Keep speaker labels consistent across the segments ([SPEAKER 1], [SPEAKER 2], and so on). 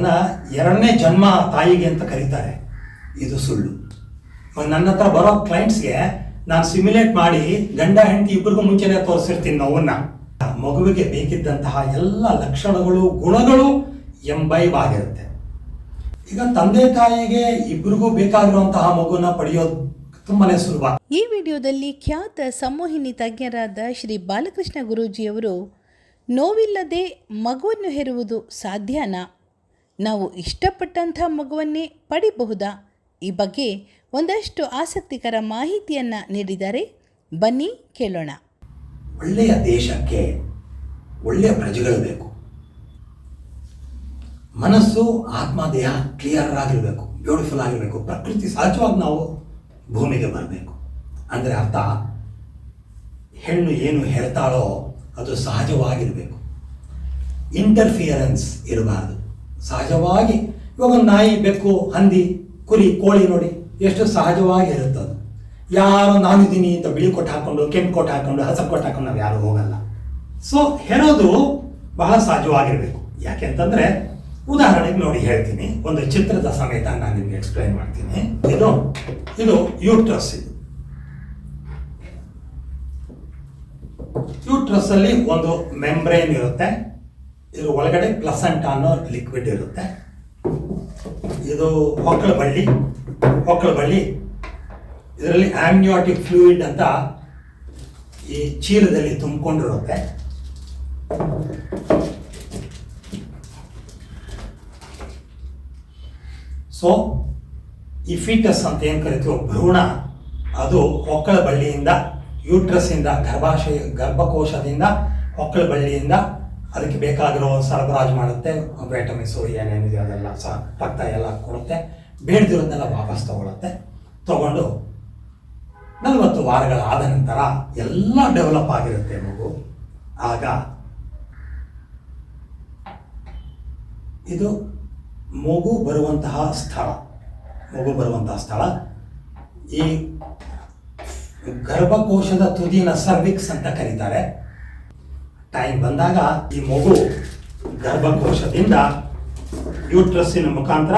[SPEAKER 1] ಅದನ್ನು ಎರಡನೇ ಜನ್ಮ ತಾಯಿಗೆ ಅಂತ ಕರೀತಾರೆ. ಇದು ಸುಳ್ಳು. ನನ್ನ ಹತ್ರ ಬರೋ ಕ್ಲೈಂಟ್ಸ್ಗೆ ನಾನು ಸಿಮ್ಯುಲೇಟ್ ಮಾಡಿ ಗಂಡ, ಹೆಂಡತಿ ಇಬ್ಬರಿಗೂ ಮುಂಚೆನೆ ತೋರಿಸಿರ್ತೀನಿ ನೋವನ್ನ. ಮಗುವಿಗೆ ಬೇಕಿದ್ದಂತಹ ಎಲ್ಲ ಲಕ್ಷಣಗಳು, ಗುಣಗಳು ಎಂಬೈವ್ ಆಗಿರುತ್ತೆ. ಈಗ ತಂದೆ ತಾಯಿಗೆ ಇಬ್ಬರಿಗೂ ಬೇಕಾಗಿರುವಂತಹ ಮಗುನ ಪಡೆಯೋದು ತುಂಬಾನೇ ಸುಲಭ.
[SPEAKER 2] ಈ ವಿಡಿಯೋದಲ್ಲಿ ಖ್ಯಾತ ಸಂಮೋಹಿನಿ ತಜ್ಞರಾದ ಶ್ರೀ ಬಾಲಕೃಷ್ಣ ಗುರೂಜಿಯವರು ನೋವಿಲ್ಲದೆ ಮಗುವನ್ನು ಹೆರುವುದು ಸಾಧ್ಯನಾ? ನಾವು ಇಷ್ಟಪಟ್ಟಂಥ ಮಗುವನ್ನೇ ಪಡಿಬಹುದಾ? ಈ ಬಗ್ಗೆ ಒಂದಷ್ಟು ಆಸಕ್ತಿಕರ ಮಾಹಿತಿಯನ್ನು ನೀಡಿದರೆ ಬನ್ನಿ ಕೇಳೋಣ.
[SPEAKER 1] ಒಳ್ಳೆಯ ದೇಶಕ್ಕೆ ಒಳ್ಳೆಯ ಪ್ರಜೆಗಳು ಬೇಕು. ಮನಸ್ಸು, ಆತ್ಮ, ದೇಹ ಕ್ಲಿಯರ್ ಆಗಿರಬೇಕು ಬ್ಯೂಟಿಫುಲ್ ಆಗಿರಬೇಕು, ಪ್ರಕೃತಿ ಸಹಜವಾಗಿ ನಾವು ಭೂಮಿಗೆ ಬರಬೇಕು. ಅಂದರೆ ಅರ್ಥ, ಹೆಣ್ಣು ಏನು ಹೇಳ್ತಾಳೋ ಅದು ಸಹಜವಾಗಿರಬೇಕು. ಇಂಟರ್ಫಿಯರೆನ್ಸ್ ಇರಬಾರ್ದು. ಸಹಜವಾಗಿ ಇವಾಗ ಒಂದು ನಾಯಿ ಬೆಕ್ಕು, ಹಂದಿ, ಕುರಿ, ಕೋಳಿ ನೋಡಿ ಎಷ್ಟು ಸಹಜವಾಗಿ ಇರುತ್ತದೆ. ಯಾರು ನಾನಿದ್ದೀನಿ ಅಂತ ಬಿಳಿ ಕೊಟ್ಟು ಹಾಕೊಂಡು, ಕೆಂಪು ಕೊಟ್ಟು ಹಾಕೊಂಡು, ಹಸ ಕೊಟ್ಟು ಹಾಕೊಂಡು ನಾವು ಯಾರು ಹೋಗಲ್ಲ. ಸೊ ಹೆರೋದು ಬಹಳ ಸಹಜವಾಗಿರಬೇಕು. ಯಾಕೆಂತಂದ್ರೆ ಉದಾಹರಣೆಗೆ ನೋಡಿ ಹೇಳ್ತೀನಿ. ಒಂದು ಚಿತ್ರದ ಸಮೇತ ನಾನು ನಿಮ್ಗೆ ಎಕ್ಸ್ಪ್ಲೈನ್ ಮಾಡ್ತೀನಿ. ಇದು ಇದು ಯೂಟ್ರಸ್ ಇದು. ಯೂಟ್ರಸ್ ಅಲ್ಲಿ ಒಂದು ಮೆಂಬ್ರೇನ್ ಇರುತ್ತೆ. ಇದ್ರ ಒಳಗಡೆ ಪ್ಲಸಂಟ್ ಅನ್ನೋ ಲಿಕ್ವಿಡ್ ಇರುತ್ತೆ. ಇದು ಹೊಕ್ಕಳ ಬಳ್ಳಿ. ಹೊಕ್ಕಳ ಬಳ್ಳಿ, ಇದರಲ್ಲಿ ಆಮ್ನಿಯಾಟಿಕ್ ಫ್ಲೂಯಿಡ್ ಅಂತ ಈ ಚೀಲದಲ್ಲಿ ತುಂಬಿಕೊಂಡಿರುತ್ತೆ. ಸೊ ಈ ಫೀಟಸ್ ಅಂತ ಏನು ಕರಿತೀವೋ, ಭ್ರೂಣ, ಅದು ಹೊಕ್ಕಳ ಬಳ್ಳಿಯಿಂದ ಯೂಟ್ರಸ್ಸಿಂದ ಗರ್ಭಾಶಯ, ಗರ್ಭಕೋಶದಿಂದ ಹೊಕ್ಕಳ ಬಳ್ಳಿಯಿಂದ ಅದಕ್ಕೆ ಬೇಕಾಗಿರೋ ಸರಬರಾಜು ಮಾಡುತ್ತೆ ವೈಟಮಿನ್ಸು ಏನೇನಿದೆ ಅದೆಲ್ಲ ಸಹ ರಕ್ತ ಎಲ್ಲ ಕೊಡುತ್ತೆ. ಬೇಡದಿರೋದನ್ನೆಲ್ಲ ವಾಪಸ್ ತಗೊಳ್ಳುತ್ತೆ ತಗೊಂಡು ನಲವತ್ತು ವಾರಗಳ ಆದ ನಂತರ ಎಲ್ಲ ಡೆವಲಪ್ ಆಗಿರುತ್ತೆ ಮಗು. ಆಗ ಇದು ಮಗು ಬರುವಂತಹ ಸ್ಥಳ. ಮಗು ಬರುವಂತಹ ಸ್ಥಳ. ಈ ಗರ್ಭಕೋಶದ ತುದಿನ ಸರ್ವಿಕ್ಸ್ ಅಂತ ಕರೀತಾರೆ. ಟೈಮ್ ಬಂದಾಗ ಈ ಮಗು ಗರ್ಭಕೋಶದಿಂದ ಯೂಟ್ರಸ್ಸಿನ ಮುಖಾಂತರ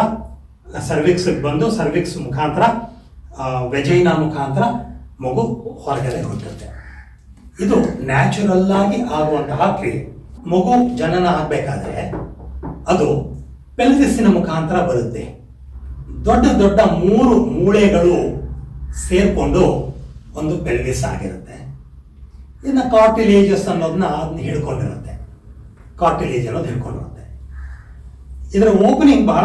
[SPEAKER 1] ಸರ್ವಿಕ್ಸ್ಗೆ ಬಂದು ಸರ್ವಿಕ್ಸ್ ಮುಖಾಂತರ ವೆಜೈನ ಮುಖಾಂತರ ಮಗು ಹೊರಗಡೆ ಹೊಂದಿರುತ್ತೆ ಇದು ನ್ಯಾಚುರಲ್ ಆಗಿ ಆಗುವಂತಹ ಕ್ರಿಯೆ. ಮಗು ಜನನ ಆಗಬೇಕಾದ್ರೆ ಅದು ಪೆಲ್ವಿಸ್ಸಿನ ಮುಖಾಂತರ ಬರುತ್ತೆ. ದೊಡ್ಡ ದೊಡ್ಡ ಮೂರು ಮೂಳೆಗಳು ಸೇರಿಕೊಂಡು ಒಂದು ಪೆಲ್ವಿಸ್ ಆಗಿರುತ್ತೆ. ಇನ್ನು ಕಾರ್ಟಿಲೇಜಸ್ ಅನ್ನೋದನ್ನ ಅದನ್ನ ಹಿಡ್ಕೊಂಡಿರುತ್ತೆ. ಕಾರ್ಟಿಲೇಜ್ ಅನ್ನೋದು ಹಿಡ್ಕೊಂಡಿರುತ್ತೆ. ಇದರ ಓಪನಿಂಗ್ ಬಹಳ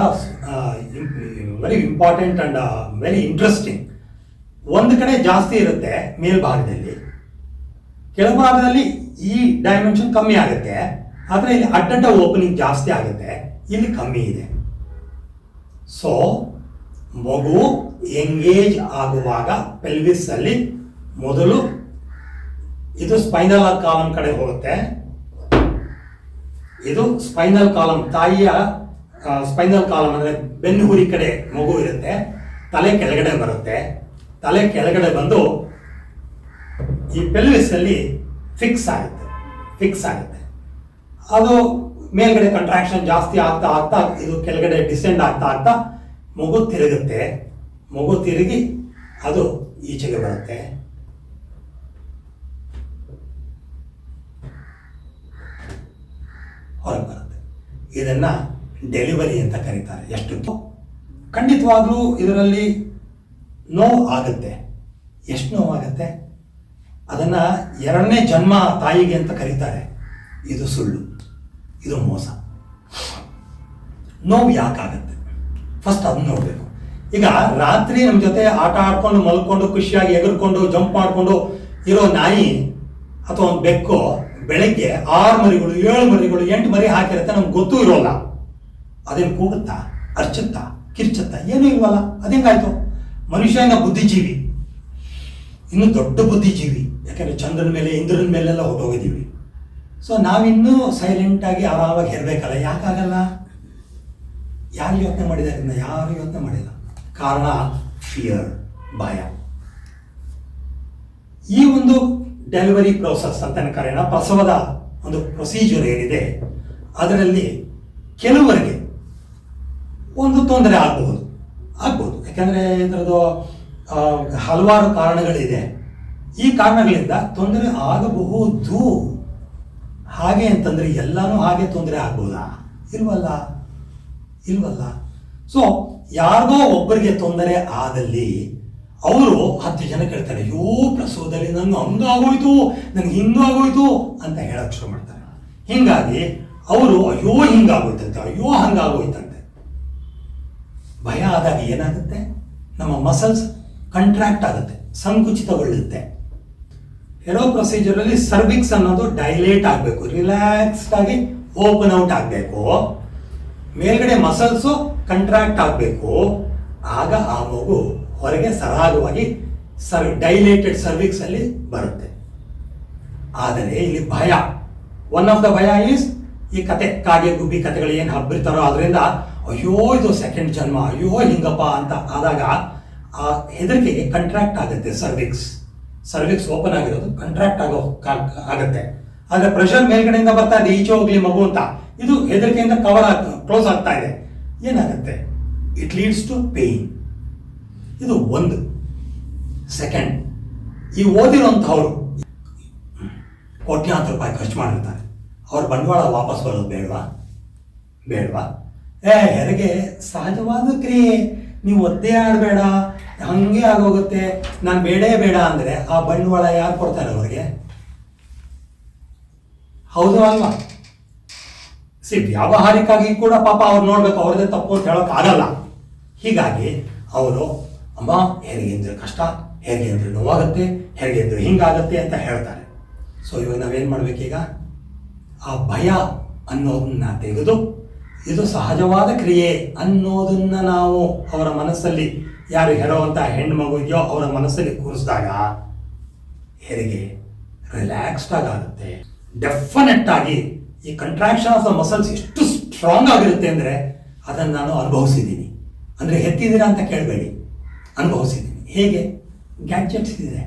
[SPEAKER 1] very important and very interesting ಒಂದು ಕಡೆ ಜಾಸ್ತಿ ಇರುತ್ತೆ ಮೇಲ್ಭಾಗದಲ್ಲಿ. ಕೆಳಭಾಗದಲ್ಲಿ ಈ ಡೈಮೆನ್ಷನ್ ಕಮ್ಮಿ ಆಗುತ್ತೆ. ಆದರೆ ಇಲ್ಲಿ ಅಡ್ಡಡ್ಡ ಓಪನಿಂಗ್ ಜಾಸ್ತಿ ಆಗುತ್ತೆ. ಇಲ್ಲಿ ಕಮ್ಮಿ ಇದೆ. ಸೊ ಮಗು ಎಂಗೇಜ್ ಆಗುವಾಗ ಪೆಲ್ವಿಸ್ ಅಲ್ಲಿ ಮೊದಲು ಇದು ಸ್ಪೈನಲ್ ಕಾಲಮ್ ಕಡೆ ಹೋಗುತ್ತೆ. ಇದು ಸ್ಪೈನಲ್ ಕಾಲಮ್ ತಾಯಿಯ ಸ್ಪೈನಲ್ ಕಾಲಮ್ ಅಂದ್ರೆ ಬೆನ್ನುಹುರಿ ಕಡೆ ಮಗು ಇರುತ್ತೆ. ತಲೆ ಕೆಳಗಡೆ ಬರುತ್ತೆ. ತಲೆ ಕೆಳಗಡೆ ಬಂದು ಈ ಪೆಲ್ವಿಸ್ ಅಲ್ಲಿ ಫಿಕ್ಸ್ ಆಗುತ್ತೆ. ಫಿಕ್ಸ್ ಆಗುತ್ತೆ. ಅದು ಮೇಲ್ಗಡೆ ಕಂಟ್ರಾಕ್ಷನ್ ಜಾಸ್ತಿ ಆಗ್ತಾ ಆಗ್ತಾ ಇದು ಕೆಳಗಡೆ ಡಿಸೆಂಡ್ ಆಗ್ತಾ ಆಗ್ತಾ ಮಗು ತಿರುಗುತ್ತೆ. ಮಗು ತಿರುಗಿ ಅದು ಈಚೆಗೆ ಬರುತ್ತೆ. ಹೊರಗೆ ಬರುತ್ತೆ. ಇದನ್ನು ಡೆಲಿವರಿ ಅಂತ ಕರೀತಾರೆ. ಎಷ್ಟು ಖಂಡಿತವಾಗ್ಲೂ ಇದರಲ್ಲಿ ನೋವು ಆಗುತ್ತೆ. ಎಷ್ಟು ನೋವಾಗುತ್ತೆ ಅದನ್ನ ಎರಡನೇ ಜನ್ಮ ತಾಯಿಗೆ ಅಂತ ಕರೀತಾರೆ. ಇದು ಸುಳ್ಳು. ಇದು ಮೋಸ. ನೋವು ಯಾಕಾಗತ್ತೆ? ಫಸ್ಟ್ ಅದನ್ನ ನೋಡಬೇಕು. ಈಗ ರಾತ್ರಿ ನಮ್ಮ ಜೊತೆ ಆಟ ಆಡ್ಕೊಂಡು ಮಲ್ಕೊಂಡು ಖುಷಿಯಾಗಿ ಎಗರ್ಕೊಂಡು, ಜಂಪ್ ಮಾಡಿಕೊಂಡು ಇರೋ ನಾಯಿ ಅಥವಾ ಒಂದು ಬೆಕ್ಕು ಬೆಳಗ್ಗೆ ಆರು ಮರಿಗಳು, ಏಳು ಮರಿಗಳು, ಎಂಟು ಮರಿ ಹಾಕಿರುತ್ತೆ ನಮ್ಗೆ ಗೊತ್ತೂ ಇರೋಲ್ಲ. ಅದೇನು ಕೂಗುತ್ತಾ, ಅರ್ಚುತ್ತಾ, ಕಿರ್ಚುತ್ತಾ, ಏನೂ ಇಲ್ವಲ್ಲ, ಅದೇಂಗಾಯ್ತು? ಮನುಷ್ಯನ ಬುದ್ಧಿಜೀವಿ. ಇನ್ನು ದೊಡ್ಡ ಬುದ್ಧಿಜೀವಿ. ಯಾಕಂದ್ರೆ ಚಂದ್ರನ ಮೇಲೆ, ಇಂದ್ರನ ಮೇಲೆಲ್ಲ ಹೋಗೋಗಿದ್ದೀವಿ ಸೊ ನಾವಿನ್ನೂ ಸೈಲೆಂಟಾಗಿ ಆರಾಮಾಗಿ ಇರಬೇಕಲ್ಲ, ಯಾಕಾಗಲ್ಲ? ಯಾರು ಯೋಚನೆ ಮಾಡಿದೆ ಇದನ್ನ ಯಾರು ಯೋಚನೆ ಮಾಡಿಲ್ಲ. ಕಾರಣ ಫಿಯರ್ ಭಯ. ಈ ಒಂದು ಡೆಲಿವರಿ ಪ್ರೋಸೆಸ್ ಅಂತ ಕರೆಯೋಣ. ಪ್ರಸವದ ಒಂದು ಪ್ರೊಸೀಜರ್ ಏನಿದೆ, ಅದರಲ್ಲಿ ಕೆಲವರಿಗೆ ಒಂದು ತೊಂದರೆ ಆಗಬಹುದು. ಆಗ್ಬೋದು ಯಾಕಂದರೆ ಇದರದ್ದು ಹಲವಾರು ಕಾರಣಗಳಿದೆ. ಈ ಕಾರಣಗಳಿಂದ ತೊಂದರೆ ಆಗಬಹುದು. ಹಾಗೆ ಅಂತಂದರೆ ಎಲ್ಲನೂ ಹಾಗೆ ತೊಂದರೆ ಆಗ್ಬೋದಾ? ಇಲ್ವಲ್ಲ? ಇಲ್ವಲ್ಲ. ಸೊ ಯಾರಿಗೋ ಒಬ್ಬರಿಗೆ ತೊಂದರೆ ಆದಲ್ಲಿ ಅವರು ಹತ್ತು ಜನ ಕೇಳ್ತಾರೆ, ಅಯ್ಯೋ, ಪ್ರಸವದಲ್ಲಿ ನಂಗೆ ಹಂಗಾಗೋಯ್ತು ನನಗೆ ಹಿಂಗಾಗೋಯ್ತು ಅಂತ ಹೇಳಕ್ ಶುರು ಮಾಡ್ತಾರೆ. ಹಿಂಗಾಗಿ ಅವರು, ಅಯ್ಯೋ, ಹಿಂಗಾಗೋಯ್ತಂತೆ, ಅಯ್ಯೋ, ಹಂಗಾಗೋಯ್ತಂತೆ. ಭಯ ಆದಾಗ ಏನಾಗುತ್ತೆ? ನಮ್ಮ ಮಸಲ್ಸ್ ಕಂಟ್ರಾಕ್ಟ್ ಆಗುತ್ತೆ, ಸಂಕುಚಿತಗೊಳ್ಳುತ್ತೆ. ಹೆರೋ ಪ್ರೊಸೀಜರಲ್ಲಿ ಸರ್ವಿಕ್ಸ್ ಅನ್ನೋದು ಡೈಲೇಟ್ ಆಗಬೇಕು ರಿಲ್ಯಾಕ್ಸ್ಡ್ ಆಗಿ ಓಪನ್ ಔಟ್ ಆಗಬೇಕು. ಮೇಲ್ಗಡೆ ಮಸಲ್ಸು ಕಂಟ್ರಾಕ್ಟ್ ಆಗಬೇಕು. ಆಗ ಆ ಮಗು ಹೊರಗೆ ಸರಾಗವಾಗಿ ಸರ್ ಡೈಲೇಟೆಡ್ ಸರ್ವಿಕ್ಸ್ ಅಲ್ಲಿ ಬರುತ್ತೆ. ಆದರೆ ಇಲ್ಲಿ ಭಯ. ಒನ್ ಆಫ್ ದ ಭಯ ಈಸ್ ಈ ಕತೆ, ಕಾಗೆ ಗುಬ್ಬಿ ಕತೆಗಳು ಏನು ಹಬ್ಬಿರ್ತಾರೋ ಅದರಿಂದ ಅಯ್ಯೋ ಇದು ಸೆಕೆಂಡ್ ಜನ್ಮ, ಅಯ್ಯೋ ಹಿಂಗಪ್ಪ ಅಂತ ಆದಾಗ ಆ ಹೆದರಿಕೆಗೆ ಕಂಟ್ರಾಕ್ಟ್ ಆಗುತ್ತೆ ಸರ್ವಿಕ್ಸ್ ಸರ್ವಿಕ್ಸ್ ಓಪನ್ ಆಗಿರೋದು ಕಂಟ್ರಾಕ್ಟ್ ಆಗೋ ಆಗುತ್ತೆ. ಆದರೆ ಪ್ರೆಷರ್ ಮೇಲ್ಗಡೆಯಿಂದ ಬರ್ತಾ ಇದೆ, ಈಚೆ ಹೋಗ್ಲಿ ಮಗು ಅಂತ. ಇದು ಹೆದರಿಕೆಯಿಂದ ಕವರ್ ಆಗ್ತದೆ ಕ್ಲೋಸ್ ಆಗ್ತಾ ಇದೆ. ಏನಾಗುತ್ತೆ? ಇಟ್ ಲೀಡ್ಸ್ ಟು ಪೇಯ್ನ್ ಇದು ಒಂದು. ಸೆಕೆಂಡ್ ಈ ಓದಿರೋಂಥವ್ರು ಕೋಟ್ಯಾಂತರ ರೂಪಾಯಿ ಖರ್ಚು ಮಾಡಿರ್ತಾರೆ. ಅವ್ರ ಬಂಡವಾಳ ವಾಪಸ್ ಬರೋದು ಬೇಡವಾ? ಬೇಡವಾ? ಏ, ಹೆರಿಗೆ, ಸಹಜವಾದ ಕ್ರಿಯೆ. ನೀವು ಒದ್ದೇ ಆಡಬೇಡ, ಹಂಗೆ ಆಗೋಗುತ್ತೆ. ನಾನು ಬೇಡೇ ಬೇಡ ಅಂದರೆ ಆ ಬಂಡವಾಳ ಯಾರು ಕೊಡ್ತಾರೆ ಅವ್ರಿಗೆ? ಹೌದು ಅಲ್ವಾ? ಸಿ, ವ್ಯಾವಹಾರಿಕಾಗಿ ಕೂಡ ಪಾಪ ಅವ್ರು ನೋಡ್ಬೇಕು, ಅವ್ರದ್ದೇ ತಪ್ಪು ಅಂತ ಹೇಳೋಕ್ಕಾಗಲ್ಲ ಹೀಗಾಗಿ, ಅವರು ಅಮ್ಮ ಹೆರಿಗೆ ಅಂದರೆ ಕಷ್ಟ ಹೆರಿಗೆ ಅಂದರೆ ನೋವಾಗುತ್ತೆ ಹೆರಿಗೆ ಅಂದ್ರೆ ಹಿಂಗಾಗುತ್ತೆ ಅಂತ ಹೇಳ್ತಾರೆ. ಸೊ ಇವಾಗ ನಾವೇನು ಮಾಡಬೇಕೀಗ ಆ ಭಯ ಅನ್ನೋದನ್ನ ತೆಗೆದು, ಇದು ಸಹಜವಾದ ಕ್ರಿಯೆ ಅನ್ನೋದನ್ನ ನಾವು ಅವರ ಮನಸ್ಸಲ್ಲಿ ಯಾರು ಹೆರೋವಂಥ ಹೆಣ್ಣು ಮಗು ಇದೆಯೋ ಅವರ ಮನಸ್ಸಲ್ಲಿ ಕೂರಿಸಿದಾಗ ಹೆರಿಗೆ ರಿಲ್ಯಾಕ್ಸ್ಡ್ ಆಗುತ್ತೆ ಡೆಫಿನೆಟ್ ಆಗಿ ಈ ಕಂಟ್ರಾಕ್ಷನ್ ಆಫ್ ದ ಮಸಲ್ಸ್ ಎಷ್ಟು ಸ್ಟ್ರಾಂಗ್ ಆಗಿರುತ್ತೆ ಅಂದರೆ ಅದನ್ನು ನಾನು ಅನುಭವಿಸಿದ್ದೀನಿ. ಅಂದರೆ ಹೆತ್ತಿದ್ದೀರಾ ಅಂತ ಕೇಳಬೇಡಿ. ಅನುಭವಿಸಿದ್ದೀನಿ. ಹೇಗೆ? ಗ್ಯಾಡ್ಜೆಟ್ಸ್ ಇದೆ.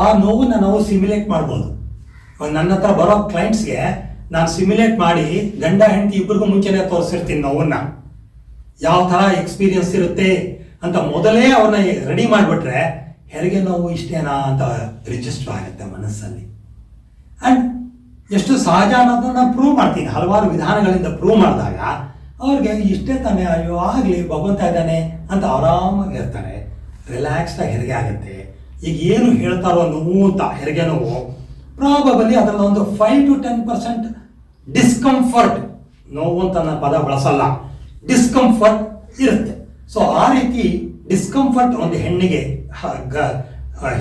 [SPEAKER 1] ಆ ನೋವನ್ನು ನಾವು ಸಿಮ್ಯುಲೇಟ್ ಮಾಡ್ಬೋದು. ಇವಾಗ ನನ್ನ ಹತ್ರ ಬರೋ ಕ್ಲೈಂಟ್ಸ್ಗೆ ನಾನು ಸಿಮ್ಯುಲೇಟ್ ಮಾಡಿ ಗಂಡ, ಹೆಂಡತಿ ಇಬ್ಬರಿಗೂ ಮುಂಚೆನೇ ತೋರಿಸಿರ್ತೀನಿ ನೋವನ್ನು. ಯಾವ ಥರ ಎಕ್ಸ್ಪೀರಿಯನ್ಸ್ ಇರುತ್ತೆ ಅಂತ ಮೊದಲೇ ಅವನ್ನ ರೆಡಿ ಮಾಡಿಬಿಟ್ರೆ ಹೆರಿಗೆ ನೋವು ಇಷ್ಟೇನಾ ಅಂತ ರಿಜಿಸ್ಟರ್ ಆಗುತ್ತೆ ಮನಸ್ಸಲ್ಲಿ. ಆ್ಯಂಡ್ ಎಷ್ಟು ಸಹಜ ಅನ್ನೋದನ್ನ ಪ್ರೂವ್ ಮಾಡ್ತೀನಿ. ಹಲವಾರು ವಿಧಾನಗಳಿಂದ ಪ್ರೂವ್ ಮಾಡಿದಾಗ ಅವ್ರಿಗೆ ಇಷ್ಟೇ ತಾನೇ, ಅಯ್ಯೋ ಆಗಲಿ, ಭಗವಂತ ಇದ್ದಾನೆ ಅಂತ ಆರಾಮಾಗಿ ಇರ್ತಾರೆ ರಿಲ್ಯಾಕ್ಸ್ಡ್ ಆಗಿ ಹೆರಿಗೆ ಆಗುತ್ತೆ. ಈಗ ಏನು ಹೇಳ್ತಾರೋ ನೋವು ಅಂತ ಹೆರಿಗೆ ನೋವು ಪ್ರಾಬಬಲಿ ಅದರಲ್ಲಿ ಒಂದು five to ten percent discomfort ನೋವು ಅಂತ ನಾನು ಪದ ಬಳಸಲ್ಲ. ಡಿಸ್ಕಂಫರ್ಟ್ ಇರುತ್ತೆ. ಸೊ ಆ ರೀತಿ ಡಿಸ್ಕಂಫರ್ಟ್ ಒಂದು ಹೆಣ್ಣಿಗೆ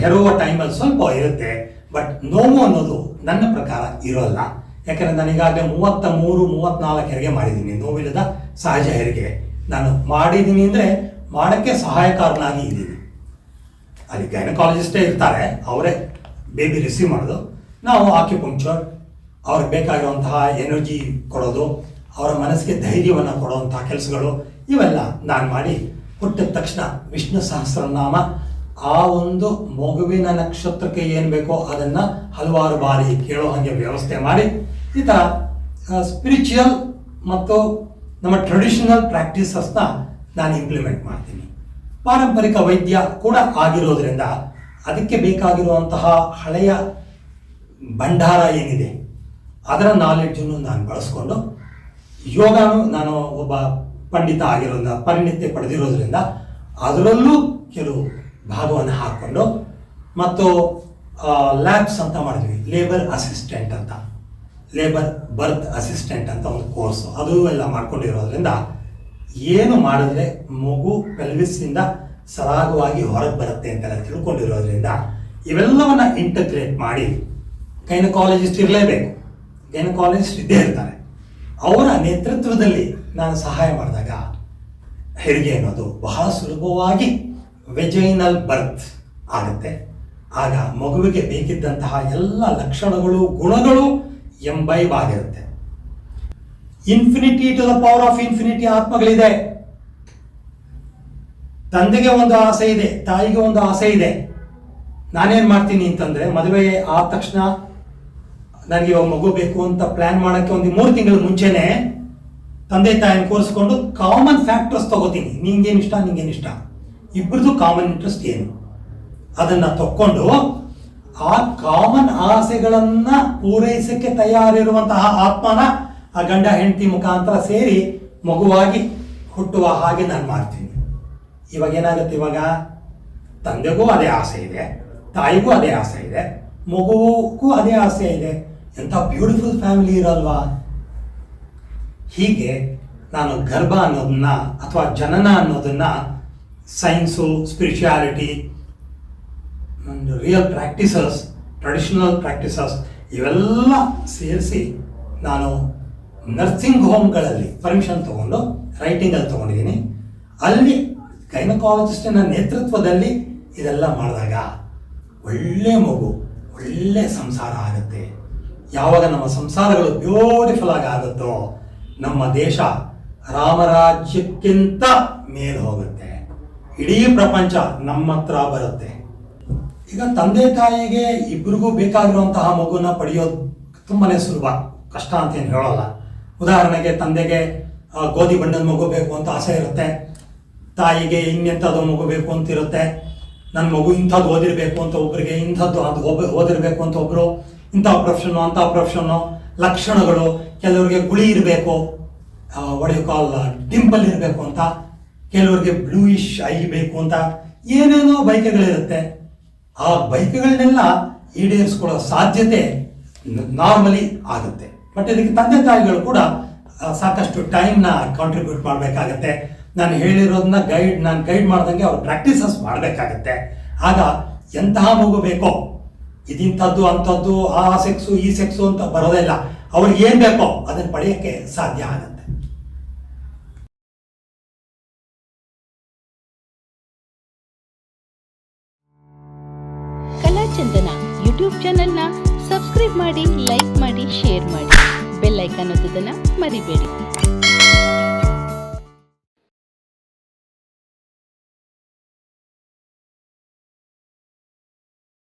[SPEAKER 1] ಹೆರುವ ಟೈಮಲ್ಲಿ ಸ್ವಲ್ಪ ಇರುತ್ತೆ. ಬಟ್ ನೋವು ಅನ್ನೋದು ನನ್ನ ಪ್ರಕಾರ ಇರೋಲ್ಲ. ಯಾಕಂದ್ರೆ ನಾನು ಈಗಾಗಲೇ ಮೂವತ್ತ ಮೂರು ಮೂವತ್ನಾಲ್ಕು ಹೆರಿಗೆ ಮಾಡಿದ್ದೀನಿ. ನೋವಿಲ್ಲದ ಸಹಜ ಹೆರಿಗೆ. ನಾನು ಮಾಡಿದ್ದೀನಿ ಅಂದರೆ ಮಾಡೋಕ್ಕೆ ಸಹಾಯಕಾರನಾಗಿ ಇದ್ದೀನಿ. ಅಲ್ಲಿ ಗೈನಕಾಲಜಿಸ್ಟೇ ಇರ್ತಾರೆ, ಅವರೇ ಬೇಬಿ ರಿಸೀವ್ ಮಾಡೋದು. ನಾವು ಆಕ್ಯುಪಂಕ್ಚರ್ ಅವ್ರಿಗೆ ಬೇಕಾಗಿರುವಂತಹ ಎನರ್ಜಿ ಕೊಡೋದು, ಅವರ ಮನಸ್ಸಿಗೆ ಧೈರ್ಯವನ್ನು ಕೊಡುವಂತಹ ಕೆಲಸಗಳು, ಇವೆಲ್ಲ ನಾನು ಮಾಡಿ ಹುಟ್ಟಿದ ತಕ್ಷಣ ವಿಷ್ಣು ಸಹಸ್ರನಾಮ, ಆ ಒಂದು ಮಗುವಿನ ನಕ್ಷತ್ರಕ್ಕೆ ಏನು ಬೇಕೋ ಅದನ್ನು ಹಲವಾರು ಬಾರಿ ಕೇಳೋ ಹಾಗೆ ವ್ಯವಸ್ಥೆ ಮಾಡಿ. ಈ ಥರ ಸ್ಪಿರಿಚುವಲ್ ಮತ್ತು ನಮ್ಮ ಟ್ರೆಡಿಷನಲ್ ಪ್ರಾಕ್ಟೀಸಸ್ನ ನಾನು ಇಂಪ್ಲಿಮೆಂಟ್ ಮಾಡ್ತೀನಿ. ಪಾರಂಪರಿಕ ವೈದ್ಯ ಕೂಡ ಆಗಿರೋದ್ರಿಂದ ಅದಕ್ಕೆ ಬೇಕಾಗಿರುವಂತಹ ಹಳೆಯ ಭಂಡಾರ ಏನಿದೆ, ಅದರ ನಾಲೆಡ್ಜನ್ನು ನಾನು ಬಳಸ್ಕೊಂಡು ಯೋಗನು ನಾನು ಒಬ್ಬ ಪಂಡಿತ ಆಗಿರೋದ್ರಿಂದ, ಪರಿಣಿತಿ ಪಡೆದಿರೋದ್ರಿಂದ ಅದರಲ್ಲೂ ಕೆಲವು ಭಾಗವನ್ನು ಹಾಕ್ಕೊಂಡು ಮತ್ತು ಲ್ಯಾಬ್ಸ್ ಅಂತ ಮಾಡಿದ್ವಿ. ಲೇಬರ್ ಅಸಿಸ್ಟೆಂಟ್ ಅಂತ. ಲೇಬರ್ ಬರ್ತ್ ಅಸಿಸ್ಟೆಂಟ್ ಅಂತ ಒಂದು ಕೋರ್ಸು ಅದು ಎಲ್ಲ ಮಾಡ್ಕೊಂಡಿರೋದ್ರಿಂದ ಏನು ಮಾಡಿದ್ರೆ ಮಗು ಪೆಲ್ವಿಸ್ಸಿಂದ ಸರಾಗವಾಗಿ ಹೊರಗೆ ಬರುತ್ತೆ ಅಂತೆಲ್ಲ ತಿಳ್ಕೊಂಡಿರೋದ್ರಿಂದ ಇವೆಲ್ಲವನ್ನ ಇಂಟಗ್ರೇಟ್ ಮಾಡಿ ಗೈನಕಾಲಜಿಸ್ಟ್ ಇರಲೇಬೇಕು. ಗೈನಕಾಲಜಿಸ್ಟ್ ಇದ್ದೇ ಇರ್ತಾರೆ. ಅವರ ನೇತೃತ್ವದಲ್ಲಿ ನಾನು ಸಹಾಯ ಮಾಡಿದಾಗ ಹೆರಿಗೆ ಅನ್ನೋದು ಬಹಳ ಸುಲಭವಾಗಿ ವೆಜೈನಲ್ ಬರ್ತ್ ಆಗುತ್ತೆ. ಆಗ ಮಗುವಿಗೆ ಬೇಕಿದ್ದಂತಹ ಎಲ್ಲ ಲಕ್ಷಣಗಳು, ಗುಣಗಳು ಎಂಬೈವ್ ಆಗಿರುತ್ತೆ. Infinity to the power of infinity ಆತ್ಮಗಳಿದೆ. ತಂದೆಗೆ ಒಂದು ಆಸೆ ಇದೆ, ತಾಯಿಗೆ ಒಂದು ಆಸೆ ಇದೆ. ನಾನೇನು ಮಾಡ್ತೀನಿ ಅಂತಂದ್ರೆ ಮದುವೆ ಆದ ತಕ್ಷಣ ನನಗೆ ಇವಾಗ ಮಗು ಬೇಕು ಅಂತ ಪ್ಲಾನ್ ಮಾಡೋಕ್ಕೆ ಒಂದು ಮೂರು ತಿಂಗಳ ಮುಂಚೆನೆ ತಂದೆ ತಾಯಿನ ಕೂರಿಸ್ಕೊಂಡು ಕಾಮನ್ ಫ್ಯಾಕ್ಟರ್ಸ್ ತಗೋತೀನಿ. ನಿಂಗೇನು ಇಷ್ಟ ನಿಂಗೇನು ಇಷ್ಟ? ಇಬ್ಬರದು ಕಾಮನ್ ಇಂಟ್ರೆಸ್ಟ್ ಏನು? ಅದನ್ನ ತಕ್ಕೊಂಡು ಆ ಕಾಮನ್ ಆಸೆಗಳನ್ನ ಪೂರೈಸಕ್ಕೆ ತಯಾರಿರುವಂತಹ ಆತ್ಮನ ಆ ಗಂಡ ಹೆಂಡತಿ ಮುಖಾಂತರ ಸೇರಿ ಮಗುವಾಗಿ ಹುಟ್ಟುವ ಹಾಗೆ ನಾನು ಮಾಡ್ತೀನಿ. ಇವಾಗ ಏನಾಗುತ್ತೆ ಇವಾಗ? ತಂದೆಗೂ ಅದೇ ಆಸೆ ಇದೆ, ತಾಯಿಗೂ ಅದೇ ಆಸೆ ಇದೆ ಮಗುಗೂ ಅದೇ ಆಸೆ ಇದೆ. ಎಂಥ ಬ್ಯೂಟಿಫುಲ್ ಫ್ಯಾಮಿಲಿ ಇರಲ್ವಾ? ಹೀಗೆ ನಾನು ಗರ್ಭ ಅನ್ನೋದನ್ನ ಅಥವಾ ಜನನ ಅನ್ನೋದನ್ನ ಸೈನ್ಸು ಸ್ಪಿರಿಚುಯಾಲಿಟಿ ಒಂದು ರಿಯಲ್ ಪ್ರಾಕ್ಟೀಸಸ್ ಟ್ರೆಡಿಷನಲ್ ಪ್ರಾಕ್ಟೀಸಸ್ ಇವೆಲ್ಲ ಸೇರಿಸಿ ನಾನು ನರ್ಸಿಂಗ್ ಹೋಮ್ಗಳಲ್ಲಿ ಪರ್ಮಿಷನ್ ತಗೊಂಡು ರೈಟಿಂಗಲ್ಲಿ ತೊಗೊಂಡಿದ್ದೀನಿ. ಅಲ್ಲಿ ಗೈನಕಾಲಜಿಸ್ಟಿನ ನೇತೃತ್ವದಲ್ಲಿ ಇದೆಲ್ಲ ಮಾಡಿದಾಗ ಒಳ್ಳೆ ಮಗು, ಒಳ್ಳೆ ಸಂಸಾರ ಆಗುತ್ತೆ. ಯಾವಾಗ ನಮ್ಮ ಸಂಸಾರಗಳು ಬ್ಯೂಟಿಫುಲ್ ಆಗಿ ಆಗುತ್ತೋ, ನಮ್ಮ ದೇಶ ರಾಮರಾಜ್ಯಕ್ಕಿಂತ ಮೇಲ್ ಹೋಗುತ್ತೆ. ಇಡೀ ಪ್ರಪಂಚ ನಮ್ಮ ಹತ್ರ ಬರುತ್ತೆ. ಈಗ ತಂದೆ ತಾಯಿಗೆ ಇಬ್ಬರಿಗೂ ಬೇಕಾಗಿರುವಂತಹ ಮಗುನ ಪಡೆಯೋದು ತುಂಬಾನೇ ಸುಲಭ. ಕಷ್ಟ ಅಂತ ಏನು ಹೇಳೋಲ್ಲ. ಉದಾಹರಣೆಗೆ ತಂದೆಗೆ ಗೋಧಿ ಬಣ್ಣದ ಮಗು ಬೇಕು ಅಂತ ಆಸೆ ಇರುತ್ತೆ. ತಾಯಿಗೆ ಇನ್ನೆಂಥದ್ದು ಮಗು ಬೇಕು ಅಂತ ಇರುತ್ತೆ. ನನ್ನ ಮಗು ಇಂಥದ್ದು ಓದಿರಬೇಕು ಅಂತ ಒಬ್ಬರಿಗೆ ಇಂಥದ್ದು ಅದು ಒಬ್ಬ ಓದಿರಬೇಕು ಅಂತ ಒಬ್ಬರು ಇಂಥ ಪ್ರೊಫೆಷನ್ನು ಅಂಥ ಪ್ರೊಫೆಷನ್ನು ಲಕ್ಷಣಗಳು ಕೆಲವರಿಗೆ ಗುಳಿ ಇರಬೇಕು. ಒಡೆಯು ಕಾಲ್ ಡಿಂಪಲ್ ಇರಬೇಕು ಅಂತ, ಕೆಲವರಿಗೆ ಬ್ಲೂಯಿಶ್ ಐ ಬೇಕು ಅಂತ ಏನೇನೋ ಬೈಕೆಗಳಿರುತ್ತೆ ಆ ಬೈಕ್ಗಳನ್ನೆಲ್ಲ ಈಡೇರಿಸ್ಕೊಳ್ಳೋ ಸಾಧ್ಯತೆ ನಾರ್ಮಲಿ ಆಗುತ್ತೆ. ಬಟ್ ಇದಕ್ಕೆ ತಂದೆ ತಾಯಿಗಳು ಕೂಡ ಸಾಕಷ್ಟು ಸಾಕಷ್ಟು ಟೈಮ್ನ ಕಾಂಟ್ರಿಬ್ಯೂಟ್ ಮಾಡಬೇಕಾಗತ್ತೆ. ನಾನು ಹೇಳಿರೋದನ್ನ ಗೈಡ್ ನಾನು ಗೈಡ್ ಮಾಡ್ದಂಗೆ ಅವ್ರು ಪ್ರಾಕ್ಟೀಸಸ್ ಮಾಡಬೇಕಾಗತ್ತೆ. ಆಗ ಎಂತಹ ಮಗು ಬೇಕೋ, ಇದಿಂಥದ್ದು, ಅಂಥದ್ದು, ಆ ಸೆಕ್ಸು ಈ ಸೆಕ್ಸು ಅಂತ ಬರೋದೇ ಇಲ್ಲ. ಅವ್ರಿಗೆ ಏನು ಬೇಕೋ ಅದನ್ನು ಪಡೆಯೋಕ್ಕೆ ಸಾಧ್ಯ ಆಗುತ್ತೆ.
[SPEAKER 2] ಕಲಾಚಂದನ ಯೂಟ್ಯೂಬ್ ಚಾನೆಲ್ನ ಸಬ್ಸ್ಕ್ರೈಬ್ ಮಾಡಿ ಲೈಕ್ ಮಾಡಿ ಶೇರ್ ಮಾಡಿ. ಬೆಲ್ ಐಕಾನ್ ಒತ್ತೋದನ್ನ ಮರಿಬೇಡಿ.